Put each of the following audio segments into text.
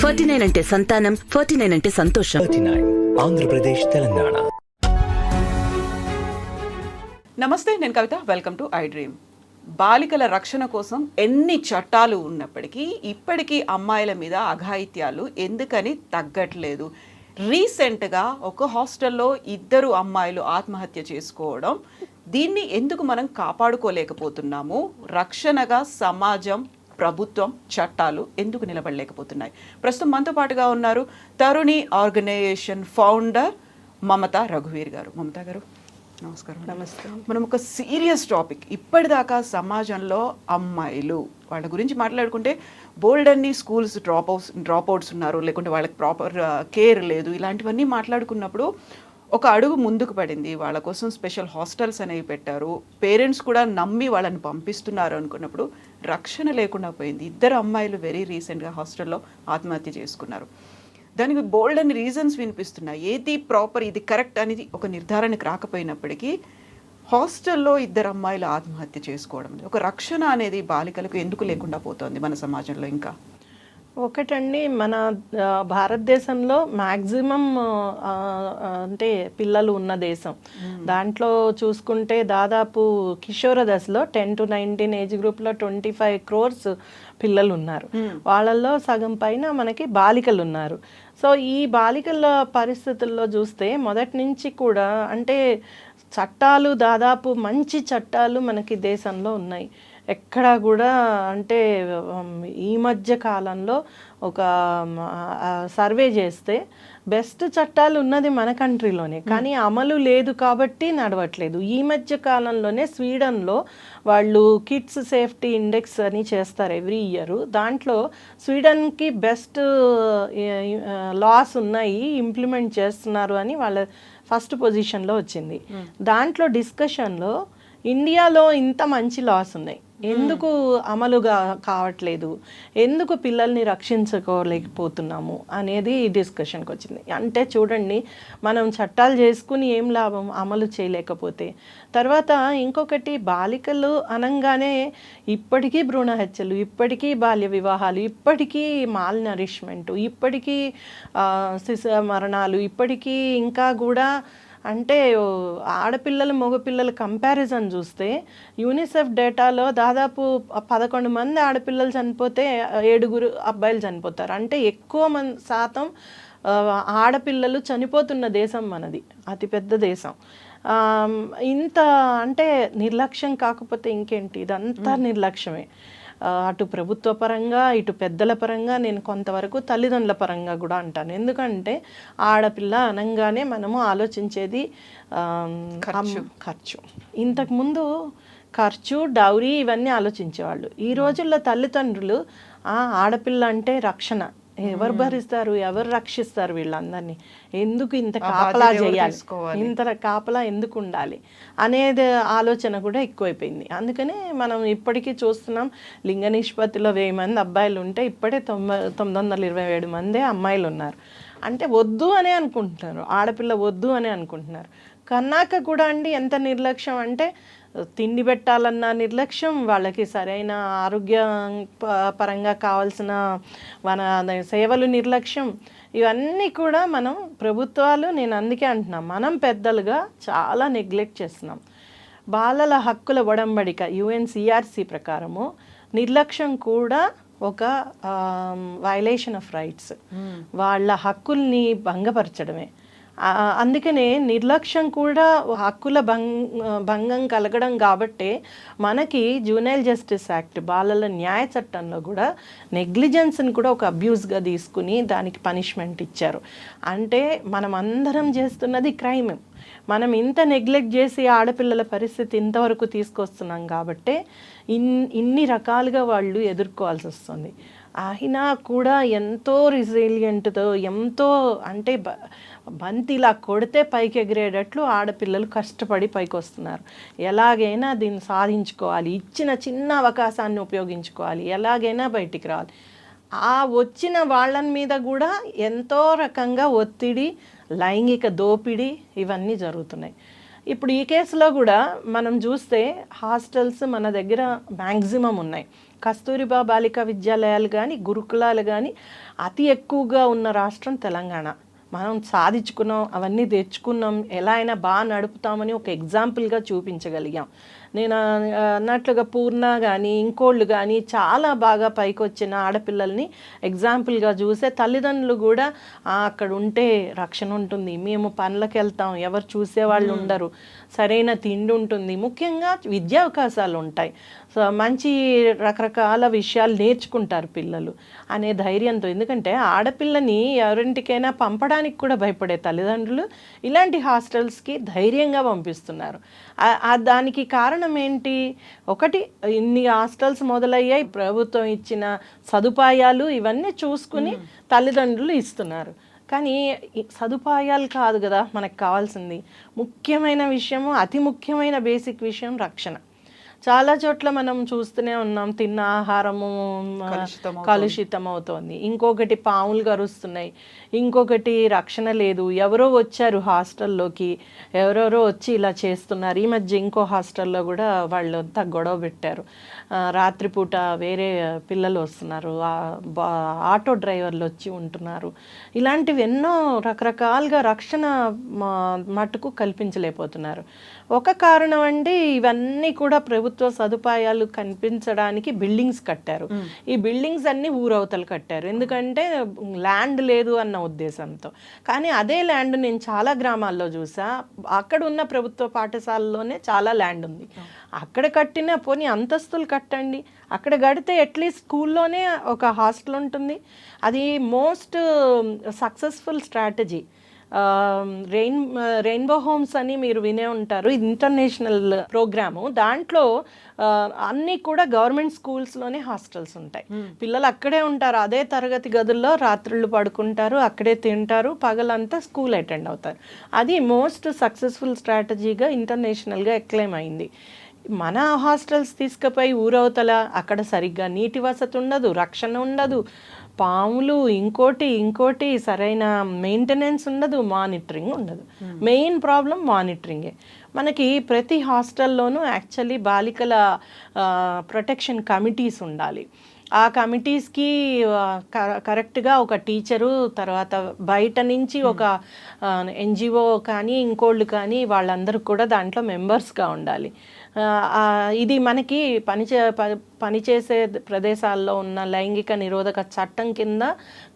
Forty nine అంటే సంతానం forty nine అంటే సంతోషం. ఆంధ్రప్రదేశ్ తెలంగాణ. నమస్తే నేను Kavitha. Welcome to I dream. బాలికల రక్షణ కోసం ఎన్ని చట్టాలు ఉన్నప్పటికీ ఇప్పటికీ అమ్మాయిల మీద అఘాయిత్యాలు ఎందుకని తగ్గట్లేదు. రీసెంట్గా ఒక హాస్టల్లో ఇద్దరు అమ్మాయిలు ఆత్మహత్య చేసుకోవడం దీన్ని ఎందుకు మనం కాపాడుకోలేకపోతున్నాము? రక్షణగా సమాజం ప్రభుత్వం చట్టాలు ఎందుకు నిలబడలేకపోతున్నాయి? ప్రస్తుతం మనతో పాటుగా ఉన్నారు తరుణి ఆర్గనైజేషన్ ఫౌండర్ మమత రఘువీర్ గారు. మమత గారు నమస్కారం నమస్తే. మనం ఒక సీరియస్ టాపిక్. ఇప్పటిదాకా సమాజంలో అమ్మాయిలు వాళ్ళ గురించి మాట్లాడుకుంటే బోల్డ్ అన్ని schools drop outs drop outs ఉన్నారు లేకుంటే వాళ్ళకి ప్రాపర్ కేర్ లేదు ఇలాంటివన్నీ మాట్లాడుకున్నప్పుడు ఒక అడుగు ముందుకు పడింది. వాళ్ళ కోసం స్పెషల్ హాస్టల్స్ అనేవి పెట్టారు. పేరెంట్స్ కూడా నమ్మి వాళ్ళని పంపిస్తున్నారు అనుకున్నప్పుడు రక్షణ లేకుండా పోయింది. ఇద్దరు అమ్మాయిలు వెరీ రీసెంట్గా హాస్టల్లో ఆత్మహత్య చేసుకున్నారు. దానికి బోల్డ్ అని రీజన్స్ వినిపిస్తున్నాయి. ఏది ప్రాపర్ ఇది కరెక్ట్ అనేది ఒక నిర్ధారణకు రాకపోయినప్పటికీ హాస్టల్లో ఇద్దరు అమ్మాయిలు ఆత్మహత్య చేసుకోవడం ఒక రక్షణ అనేది బాలికలకు ఎందుకు లేకుండా పోతుంది మన సమాజంలో ఇంకా? ఒకటండి మన భారతదేశంలో మ్యాక్సిమం అంటే పిల్లలు ఉన్న దేశం. దాంట్లో చూసుకుంటే దాదాపు కిషోర దశలో టెన్ టు నైన్టీన్ ఏజ్ గ్రూప్లో ట్వంటీ ఫైవ్ క్రోర్స్ పిల్లలు ఉన్నారు వాళ్ళల్లో సగం పైన మనకి బాలికలు ఉన్నారు సో ఈ బాలికల పరిస్థితుల్లో చూస్తే మొదటి నుంచి కూడా అంటే చట్టాలు దాదాపు మంచి చట్టాలు మనకి దేశంలో ఉన్నాయి. ఎక్కడా కూడా అంటే ఈ మధ్య కాలంలో ఒక సర్వే చేస్తే బెస్ట్ చట్టాలు ఉన్నది మన కంట్రీలోనే. కానీ అమలు లేదు కాబట్టి నడవట్లేదు. ఈ మధ్య కాలంలోనే స్వీడన్లో వాళ్ళు కిడ్స్ సేఫ్టీ ఇండెక్స్ అని చేస్తారు ఎవ్రీ ఇయర్. దాంట్లో స్వీడన్కి బెస్ట్ లాస్ ఉన్నాయి ఇంప్లిమెంట్ చేస్తున్నారు అని వాళ్ళ ఫస్ట్ పొజిషన్లో వచ్చింది. దాంట్లో డిస్కషన్లో ఇండియాలో ఇంత మంచి లాస్ ఉన్నాయి. ఎందుకు అమలుగా కావట్లేదు? ఎందుకు పిల్లల్ని రక్షించుకోలేకపోతున్నాము? అనేది డిస్కషన్కి వచ్చింది. అంటే చూడండి మనం చట్టాలు చేసుకుని ఏం లాభం? అమలు చేయలేకపోతే. తర్వాత ఇంకొకటి బాలికలు అనంగానే ఇప్పటికీ భ్రూణ హత్యలు ఇప్పటికీ బాల్య వివాహాలు ఇప్పటికీ మాల్ నరిష్మెంట్ ఇప్పటికీ శిశు మరణాలు ఇప్పటికీ ఇంకా కూడా అంటే ఆడపిల్లలు మగపిల్లల కంపారిజన్ చూస్తే యూనిసెఫ్ డేటాలో దాదాపు పదకొండు మంది ఆడపిల్లలు చనిపోతే ఏడుగురు అబ్బాయిలు చనిపోతారు. అంటే ఎక్కువ మంది శాతం ఆడపిల్లలు చనిపోతున్న దేశం మనది. అతిపెద్ద దేశం. ఇంత అంటే నిర్లక్ష్యం కాకపోతే ఇంకేంటి? ఇదంతా నిర్లక్ష్యమే. అటు ప్రభుత్వ పరంగా ఇటు పెద్దల పరంగా నేను కొంతవరకు తల్లిదండ్రుల పరంగా కూడా అంటాను. ఎందుకంటే ఆడపిల్ల అనగానే మనము ఆలోచించేది ఖర్చు. ఇంతకుముందు ఖర్చు. డౌరీ ఇవన్నీ ఆలోచించేవాళ్ళు. ఈ రోజుల్లో తల్లిదండ్రులు ఆడపిల్ల అంటే రక్షణ. ఎవరు భరిస్తారు? ఎవరు రక్షిస్తారు వీళ్ళందరినీ? ఎందుకు ఇంత కాపలా చేయాలి? ఇంత కాపలా ఎందుకు ఉండాలి? అనేది ఆలోచన కూడా ఎక్కువైపోయింది. అందుకనే మనం ఇప్పటికీ చూస్తున్నాం లింగ నిష్పత్తిలో వెయ్యి మంది అబ్బాయిలు ఉంటే ఇప్పుడే తొంభై తొమ్మిది వందల ఇరవై ఏడు మందే అమ్మాయిలు ఉన్నారు అంటే వద్దు అనే అనుకుంటున్నారు. ఆడపిల్ల వద్దు అని అనుకుంటున్నారు. కన్నాక కూడా అండి ఎంత నిర్లక్ష్యం అంటే తిండి పెట్టాలన్న నిర్లక్ష్యం వాళ్ళకి సరైన ఆరోగ్య పరంగా కావాల్సిన మన సేవలు నిర్లక్ష్యం. ఇవన్నీ కూడా మనం ప్రభుత్వాలు నేను అందుకే అంటున్నా మనం పెద్దలుగా చాలా నెగ్లెక్ట్ చేస్తున్నాం. బాలల హక్కుల ఒడంబడిక యుఎన్సిఆర్సి ప్రకారము నిర్లక్ష్యం కూడా ఒక వైలేషన్ ఆఫ్ రైట్స్ వాళ్ళ హక్కుల్ని భంగపరచడమే. అందుకనే నిర్లక్ష్యం కూడా హక్కుల భంగ భంగం కలగడం కాబట్టే మనకి జూనైల్ జస్టిస్ యాక్ట్ బాలల న్యాయ చట్టంలో కూడా నెగ్లిజెన్స్ని కూడా ఒక అబ్యూస్గా తీసుకుని దానికి పనిష్మెంట్ ఇచ్చారు. అంటే మనం అందరం చేస్తున్నది క్రైమ్. మనం ఇంత నెగ్లెక్ట్ చేసి ఆడపిల్లల పరిస్థితి ఇంతవరకు తీసుకొస్తున్నాం కాబట్టే ఇన్ ఇన్ని రకాలుగా వాళ్ళు ఎదుర్కోవాల్సి వస్తుంది. ఆయన కూడా ఎంతో రిజిలియంట్తో ఎంతో అంటే బ బంతి ఇలా కొడితే పైకి ఎగిరేటట్లు ఆడపిల్లలు కష్టపడి పైకి వస్తున్నారు ఎలాగైనా దీన్ని సాధించుకోవాలి. ఇచ్చిన చిన్న అవకాశాన్ని ఉపయోగించుకోవాలి. ఎలాగైనా బయటికి రావాలి. ఆ వచ్చిన వాళ్ళని మీద కూడా ఎంతో రకంగా ఒత్తిడి లైంగిక దోపిడీ ఇవన్నీ జరుగుతున్నాయి. ఇప్పుడు ఈ కేసులో కూడా మనం చూస్తే హాస్టల్స్ మన దగ్గర మ్యాక్సిమం ఉన్నాయి. కస్తూరిబా బాలికా విద్యాలయాలు కానీ గురుకులాలు కానీ అతి ఎక్కువగా ఉన్న రాష్ట్రం తెలంగాణ. మనం సాధించుకున్నాం అవన్నీ తెచ్చుకున్నాం ఎలా అయినా బాగా నడుపుతామని ఒక ఎగ్జాంపుల్గా చూపించగలిగాం. నేను అన్నట్లుగా పూర్ణ కానీ ఇంకోళ్ళు కానీ చాలా బాగా పైకి వచ్చిన ఆడపిల్లల్ని ఎగ్జాంపుల్గా చూసే తల్లిదండ్రులు కూడా "ఆ, అక్కడ ఉంటే రక్షణ ఉంటుంది. మేము పనులకు వెళ్తాం ఎవరు చూసేవాళ్ళు ఉండరు. సరైన తిండి ఉంటుంది. ముఖ్యంగా విద్యా అవకాశాలు ఉంటాయి. సో మంచి రకరకాల విషయాలు నేర్చుకుంటారు పిల్లలు అనే ధైర్యంతో. ఎందుకంటే ఆడపిల్లని ఎవరింటికైనా పంపడానికి కూడా భయపడే తల్లిదండ్రులు ఇలాంటి హాస్టల్స్కి ధైర్యంగా పంపిస్తున్నారు. దానికి కారణం ఏంటి? ఒకటి ఇన్ని హాస్టల్స్ మొదలయ్యాయి ప్రభుత్వం ఇచ్చిన సదుపాయాలు ఇవన్నీ చూసుకుని తల్లిదండ్రులు ఇస్తున్నారు. కానీ సదుపాయాలు కాదు కదా మనకు కావాల్సింది. ముఖ్యమైన విషయము అతి ముఖ్యమైన బేసిక్ విషయం రక్షణ. చాలా చోట్ల మనం చూస్తూనే ఉన్నాం తిన్న ఆహారము. కలుషితం అవుతోంది ఇంకొకటి పాములు కరుస్తున్నాయి. ఇంకొకటి రక్షణ లేదు. ఎవరో వచ్చారు హాస్టల్లోకి ఎవరెవరో వచ్చి ఇలా చేస్తున్నారు. ఈ మధ్య ఇంకో హాస్టల్లో కూడా వాళ్ళు అంతా గొడవ పెట్టారు. రాత్రిపూట వేరే పిల్లలు వస్తున్నారు. ఆటో డ్రైవర్లు వచ్చి ఉంటున్నారు. ఇలాంటివి ఎన్నో రకరకాలుగా రక్షణ మా- మట్టుకు కల్పించలేకపోతున్నారు. ఒక కారణం అండి ఇవన్నీ కూడా ప్రభుత్వ సదుపాయాలు కనిపించడానికి బిల్డింగ్స్ కట్టారు. ఈ బిల్డింగ్స్ అన్ని ఊరవతలు కట్టారు. ఎందుకంటే ల్యాండ్ లేదు అన్న ఉద్దేశంతో. కానీ అదే ల్యాండ్ నేను చాలా గ్రామాల్లో చూసా. అక్కడ ఉన్న ప్రభుత్వ పాఠశాలలోనే చాలా ల్యాండ్ ఉంది. అక్కడ కట్టిన పోనీ అంతస్తులు కట్టండి. అక్కడ కడితే అట్లీస్ట్ స్కూల్లోనే ఒక హాస్టల్ ఉంటుంది. అది most successful strategy. Rain rainbow homes అని మీరు వినే ఉంటారు. ఇది ఇంటర్నేషనల్ ప్రోగ్రాము. దాంట్లో అన్నీ కూడా గవర్నమెంట్ స్కూల్స్లోనే హాస్టల్స్ ఉంటాయి. పిల్లలు అక్కడే ఉంటారు. అదే తరగతి గదుల్లో రాత్రుళ్ళు పడుకుంటారు అక్కడే తింటారు పగలంతా స్కూల్ అటెండ్ అవుతారు. అది మోస్ట్ సక్సెస్ఫుల్ స్ట్రాటజీగా ఇంటర్నేషనల్గా ఎక్లెయిమ్ అయింది. మన హాస్టల్స్ తీసుకుపోయి ఊరవతల అక్కడ సరిగ్గా నీటి వసతి ఉండదు రక్షణ ఉండదు. పాములు ఇంకోటి ఇంకోటి సరైన మెయింటెనెన్స్ ఉండదు మానిటరింగ్ ఉండదు. మెయిన్ ప్రాబ్లం మానిటరింగే మనకి ప్రతి హాస్టల్లోనూ యాక్చువల్లీ బాలికల ప్రొటెక్షన్ కమిటీస్ ఉండాలి. ఆ కమిటీస్కి కరెక్ట్గా ఒక టీచరు తర్వాత బయట నుంచి ఒక ఎన్జిఓ కానీ ఇంకోళ్ళు కానీ వాళ్ళందరూ కూడా దాంట్లో మెంబర్స్గా ఉండాలి. ఇది మనకి పనిచే ప- పనిచేసే ప్రదేశాల్లో ఉన్న లైంగిక నిరోధక చట్టం కింద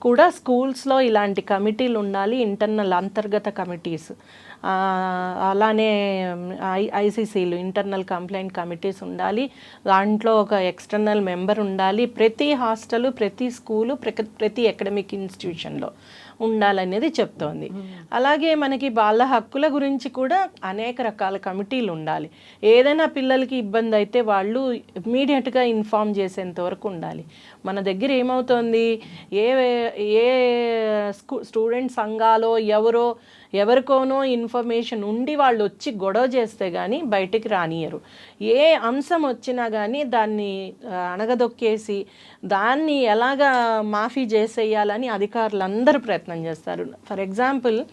కూడా స్కూల్స్లో ఇలాంటి కమిటీలు ఉండాలి ఇంటర్నల్ అంతర్గత కమిటీస్. అలానే ఐ ఐసీసీలు ఇంటర్నల్ కంప్లైంట్ కమిటీస్ ఉండాలి. దాంట్లో ఒక ఎక్స్టర్నల్ మెంబర్ ఉండాలి. ప్రతి హాస్టల్ ప్రతి స్కూలు ప్రతి అకాడమిక్ ఇన్స్టిట్యూషన్లో. ఉండాలనేది చెప్తోంది. అలాగే మనకి బాల హక్కుల గురించి కూడా అనేక రకాల కమిటీలు ఉండాలి. ఏదైనా పిల్లలకి ఇబ్బంది అయితే వాళ్ళు ఇమ్మీడియట్గా ఇన్ఫామ్ చేసేంత వరకు ఉండాలి. మన దగ్గర ఏమవుతోంది? ఏ ఏ స్కూ స్టూడెంట్ సంఘాలో ఎవరో ఎవరికోనో ఇన్ఫర్మేషన్ ఉండి వాళ్ళు వచ్చి గొడవ చేస్తే కానీ బయటికి రానియరు. ఏ అంశం వచ్చినా కానీ దాన్ని అణగదొక్కేసి దాన్ని ఎలాగా మాఫీ చేసేయాలని అధికారులందరూ ప్రయత్నం చేస్తారు. ఫర్ ఎగ్జాంపుల్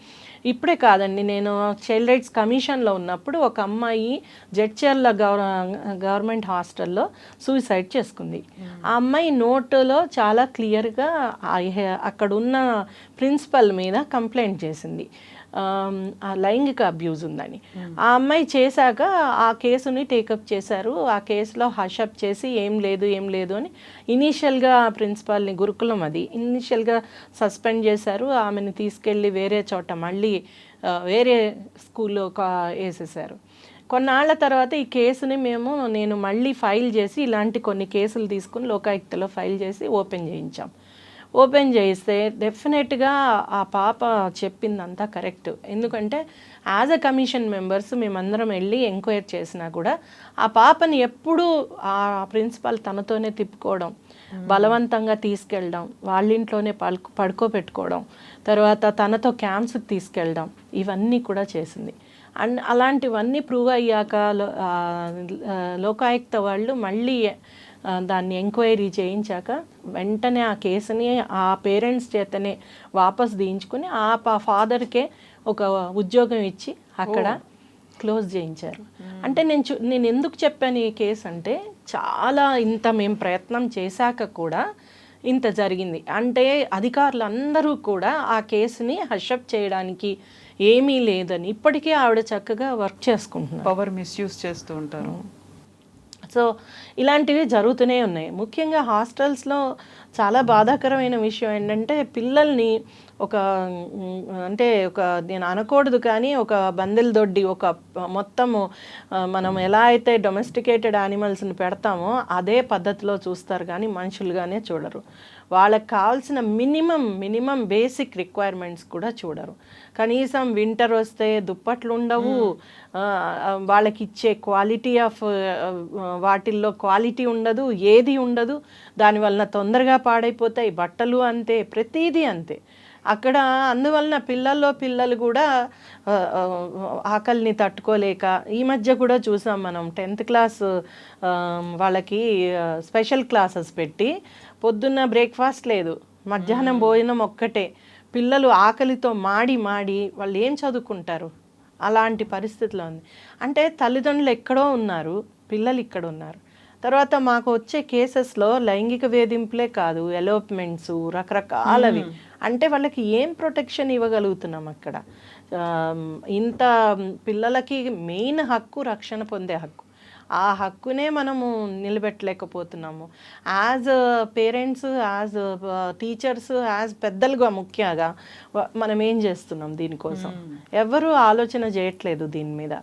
ఇప్పుడే కాదండి నేను చైల్డ్ రైట్స్ కమిషన్లో ఉన్నప్పుడు ఒక అమ్మాయి జడ్చర్ల గవర్ గవర్నమెంట్ హాస్టల్లో సూసైడ్ చేసుకుంది. ఆ అమ్మాయి నోటులో చాలా క్లియర్గా అక్కడ ఉన్న ప్రిన్సిపల్ మీద కంప్లైంట్ చేసింది. లైంగిక అబ్యూజ్ ఉందని. ఆ అమ్మాయి చేశాక ఆ కేసుని టేకప్ చేశారు. ఆ కేసులో హషప్ చేసి ఏం లేదు ఏం లేదు అని ఇనీషియల్గా ప్రిన్సిపాల్ని గురుకులం అది. ఇనీషియల్గా సస్పెండ్ చేశారు. ఆమెను తీసుకెళ్ళి వేరే చోట మళ్ళీ వేరే స్కూల్లో వేసేసారు కొన్నాళ్ళ తర్వాత ఈ కేసుని మేము నేను మళ్ళీ ఫైల్ చేసి ఇలాంటి కొన్ని కేసులు తీసుకుని లోకాయుక్తలో ఫైల్ చేసి ఓపెన్ చేయించాం. ఓపెన్ చేయిస్తే డెఫినెట్గా ఆ పాప చెప్పిందంతా కరెక్ట్. ఎందుకంటే యాజ్ అ కమిషన్ మెంబర్స్ మేమందరం వెళ్ళి ఎంక్వైర్ చేసినా కూడా ఆ పాపని ఎప్పుడూ ఆ ప్రిన్సిపాల్ తనతోనే తిప్పుకోవడం బలవంతంగా తీసుకెళ్ళడం వాళ్ళ ఇంట్లోనే పడుకో పడుకోబెట్టుకోవడం తర్వాత తనతో క్యాంప్స్కి తీసుకెళ్ళడం ఇవన్నీ కూడా చేసింది. అండ్ అలాంటివన్నీ ప్రూవ్ అయ్యాక లోకాయుక్త వాళ్ళు మళ్ళీ దాన్ని ఎంక్వైరీ చేయించాక వెంటనే ఆ కేసుని ఆ పేరెంట్స్ చేతనే వాపస్ తీయించుకుని ఆ పా ఫాదర్కే ఒక ఉద్యోగం ఇచ్చి అక్కడ క్లోజ్ చేయించారు. అంటే నేను చూ నేను ఎందుకు చెప్పాను ఈ కేసు అంటే చాలా ఇంత మేము ప్రయత్నం చేశాక కూడా ఇంత జరిగింది. అంటే అధికారులు అందరూ కూడా ఆ కేసుని హషప్ చేయడానికి ఏమీ లేదని ఇప్పటికీ ఆవిడ చక్కగా వర్క్ చేసుకుంటున్నారు. పవర్ మిస్యూజ్ చేస్తూ ఉంటారు. సో ఇలాంటివి జరుగుతూనే ఉన్నాయి. ముఖ్యంగా హాస్టల్స్లో చాలా బాధాకరమైన విషయం ఏంటంటే పిల్లల్ని ఒక అంటే ఒక నేను అనకూడదు కానీ ఒక బందెల దొడ్డి ఒక మొత్తము మనం ఎలా అయితే డొమెస్టికేటెడ్ యానిమల్స్ని పెడతామో అదే పద్ధతిలో చూస్తారు కానీ మనుషులుగానే చూడరు. వాళ్ళకి కావాల్సిన మినిమం మినిమం బేసిక్ రిక్వైర్మెంట్స్ కూడా చూడరు. కనీసం వింటర్ వస్తే దుప్పట్లు ఉండవు. వాళ్ళకి ఇచ్చే క్వాలిటీ ఆఫ్ వాటిల్లో క్వాలిటీ ఉండదు ఏది ఉండదు. దానివల్ల తొందరగా పాడైపోతాయి బట్టలు అంతే ప్రతిదీ అంతే. అక్కడ అందువలన పిల్లల్లో పిల్లలు కూడా ఆకలిని తట్టుకోలేక ఈ మధ్య కూడా చూసాం మనం టెన్త్ క్లాస్ వాళ్ళకి స్పెషల్ క్లాసెస్ పెట్టి పొద్దున్న బ్రేక్ఫాస్ట్ లేదు మధ్యాహ్నం భోజనం ఒక్కటే పిల్లలు ఆకలితో మాడి మాడి వాళ్ళు ఏం చదువుకుంటారు? అలాంటి పరిస్థితిలో ఉంది. అంటే తల్లిదండ్రులు ఎక్కడో ఉన్నారు పిల్లలు ఇక్కడ ఉన్నారు. తర్వాత మాకు వచ్చే కేసెస్లో లైంగిక వేధింపులే కాదు ఎలోప్మెంట్స్ రకరకాలవి. అంటే వాళ్ళకి ఏం ప్రొటెక్షన్ ఇవ్వగలుగుతున్నాం అక్కడ? ఇంత పిల్లలకి మెయిన్ హక్కు రక్షణ పొందే హక్కు. ఆ హక్కునే మనము నిలబెట్టలేకపోతున్నాము. As parents as teachers as పెద్దలుగా ముఖ్యంగా మనం ఏం చేస్తున్నాం దీనికోసం? ఎవరు ఆలోచన చేయట్లేదు దీని మీద.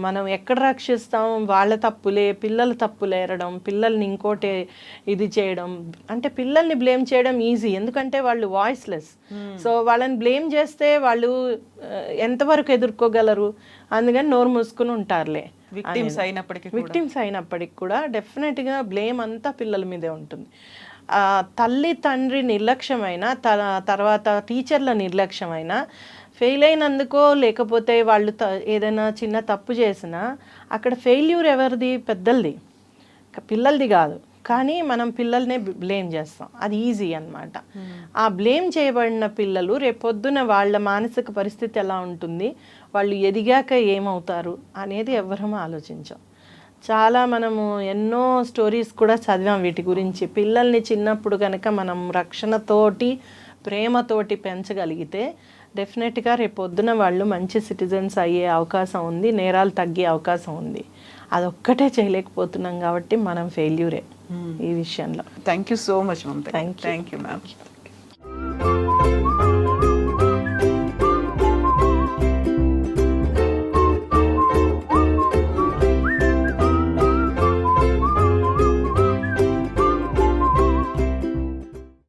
మనం ఎక్కడ రక్షిస్తాం? వాళ్ళ తప్పులే పిల్లల తప్పులు ఏరడం పిల్లల్ని ఇంకోటి ఇది చేయడం. అంటే పిల్లల్ని బ్లేమ్ చేయడం ఈజీ ఎందుకంటే వాళ్ళు వాయిస్లెస్ సో వాళ్ళని బ్లేమ్ చేస్తే వాళ్ళు ఆ, ఎంతవరకు ఎదుర్కోగలరు? అందుకని నోరు మూసుకుని ఉంటారులే. విక్టిమ్స్ అయినప్పటికీ కూడా. విక్టిమ్స్ అయినప్పటికి కూడా డెఫినెట్గా బ్లేమ్ అంతా పిల్లల మీదే ఉంటుంది. ఆ, తల్లి తండ్రి నిర్లక్ష్యమైన త- తర్వాత టీచర్ల నిర్లక్ష్యమైన ఫెయిల్ అయినందుకో లేకపోతే వాళ్ళు త- ఏదైనా చిన్న తప్పు చేసినా అక్కడ ఫెయిల్యూర్ ఎవరిది? పెద్దలది. పిల్లలది కాదు. కానీ మనం పిల్లల్నే బ్లేమ్ చేస్తాం. అది ఈజీ అన్నమాట. ఆ బ్లేమ్ చేయబడిన పిల్లలు రేపొద్దున వాళ్ళ మానసిక పరిస్థితి ఎలా ఉంటుంది? వాళ్ళు ఎదిగాక ఏమవుతారు అనేది ఎవ్వరము ఆలోచించాం. చాలా మనము ఎన్నో స్టోరీస్ కూడా చదివాం వీటి గురించి. పిల్లల్ని చిన్నప్పుడు కనుక మనం రక్షణతోటి ప్రేమతోటి పెంచగలిగితే డెఫినెట్గా రేపొద్దున వాళ్ళు మంచి సిటిజన్స్ అయ్యే అవకాశం ఉంది నేరాలు తగ్గే అవకాశం ఉంది. అదొక్కటే చేయలేకపోతున్నాం కాబట్టి మనం ఫెయిల్యూరే ఈ విషయంలో. Thank you so much Mamata. Thank you. Thank you ma'am.